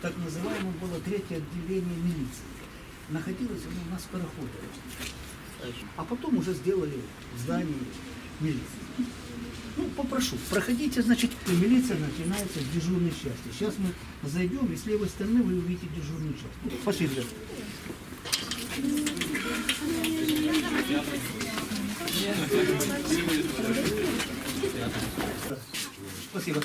так называемое было третье отделение милиции. Находилось оно у нас в Пароходе. А потом уже сделали в здании милиции. Ну, попрошу, проходите, значит, и милиция начинается с дежурной части. Сейчас мы зайдем, и с левой стороны вы увидите дежурную часть. Ну, Пошли, ребята. Спасибо.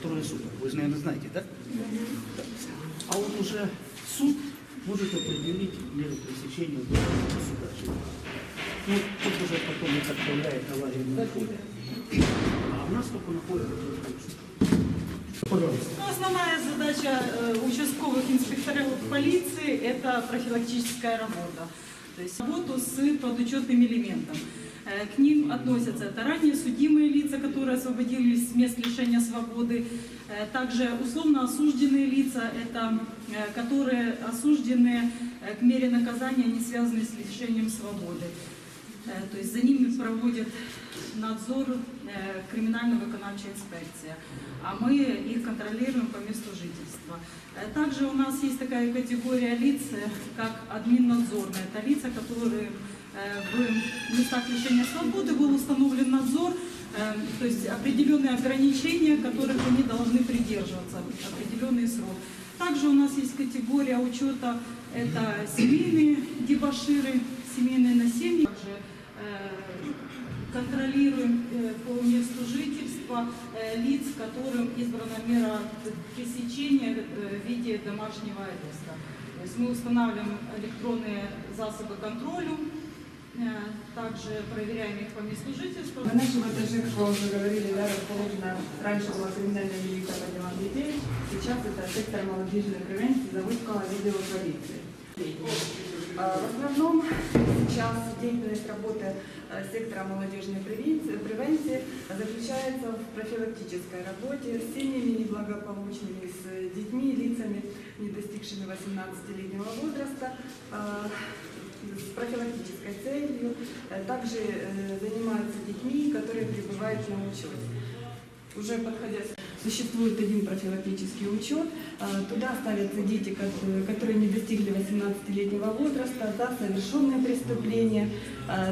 Трое суток. Вы же, наверное, знаете, да? А вот уже суд может определить меру пресечения государства. Ну, тут уже потом их отправляет аварийный отдел. А у нас только находится Пожалуйста. Ну, Основная задача э, участковых инспекторов полиции – это профилактическая работа. То есть работу с подучетным элементом. Э, К ним относятся это ранее судимые лица, которые освободились с мест лишения свободы, Э, также условно осужденные лица, это которые осуждены к мере наказания, не связанные с лишением свободы. Э, То есть за ними проводит надзор э, криминально-виконавчая инспекция, а мы их контролируем по месту жительства. Э, Также у нас есть такая категория лиц, как админнадзорные. Это лица, которые в местах лишения свободы был установлен надзор, то есть определенные ограничения, которых они должны придерживаться, определенный срок. Также у нас есть категория учета, это семейные дебаширы, семейные насильники. Э, контролируем э, по месту жительства э, лиц, которым избрана мера пресечения в виде домашнего ареста. То есть мы устанавливаем электронные засобы контролю, также проверяем их по месту жительства. На нашем этаже, как вы уже говорили, да, расположена, раньше была криминальная милиция по делам детей, сейчас это сектор молодежной превенции Заводского отдела полиции. А, В основном сейчас деятельность работы э, сектора молодежной превенции, заключается в профилактической работе с семьями неблагополучными, с детьми, лицами, не достигшими 18-летнего возраста, а, с профилактической целью. Э, Также э, занимаются детьми, которые пребывают на учете. Уже подходя, существует один профилактический учет. Э, Туда ставятся дети, ко- которые не достигли 18-летнего возраста за совершенные преступления, э,